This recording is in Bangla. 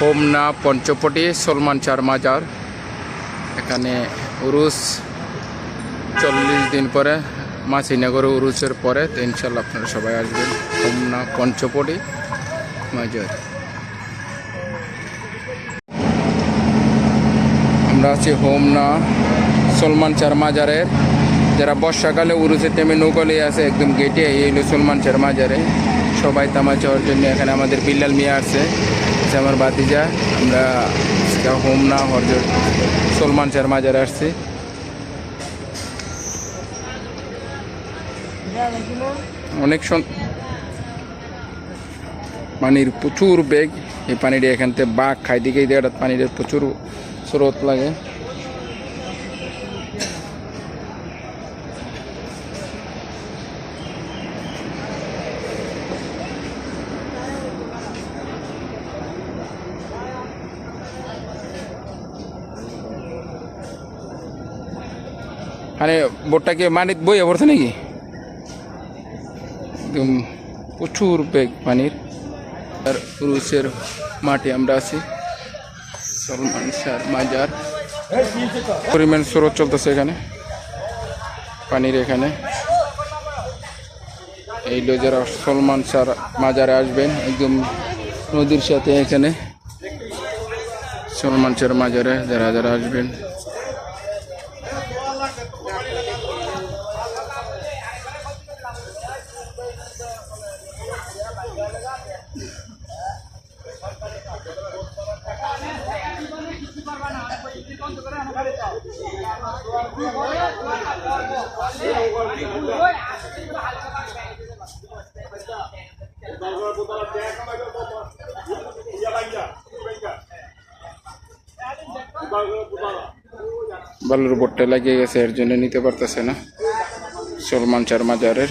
হোমনা পঞ্চপটি, সলমান চার মাজার এখানে উরুস চল্লিশ দিন পরে, মাসিনগরে উরুসের পরে, তো ইনশাল্লাহ আপনারা সবাই আসবেন। হোমনা পঞ্চপটি মাজার আমরা আছি হোমনা সলমান চার মাজারের যারা বর্ষাকালে উরুসের টাইমে নৌকলে আছে, একদম গেটে এই সলমান চার মাজারে সবাই তামা চাওয়ার জন্য এখানে আমাদের বিল্লাল মিয়া আছে। আছে আমার বাতিজা আমরা হোম না হরজর সলমান শর্মা মাজারে আসছি। অনেক পানির প্রচুর বেগ, এই পানিটা এখান থেকে বাঘ খাই দিকে পানির প্রচুর স্রোত লাগে। মানে বোটটাকে মানিত বই পড়ছে নাকি? একদম প্রচুর বেগ পানির আর রুসের মাঠে আমরা আছি। সলমান শাহ মাজার। পরিমাণ স্রোত চলতেছে এখানে। পানির এখানে। এই যারা সলমান শাহ মাজারে আসবেন, একদম নদীর সাথে এখানে। সলমান শাহ মাজারে যারা যারা আসবেন। বালুর বোটটা লাগিয়ে গেছে এর জন্য নিতে পারতেছে না। সলমান চার মাজারের।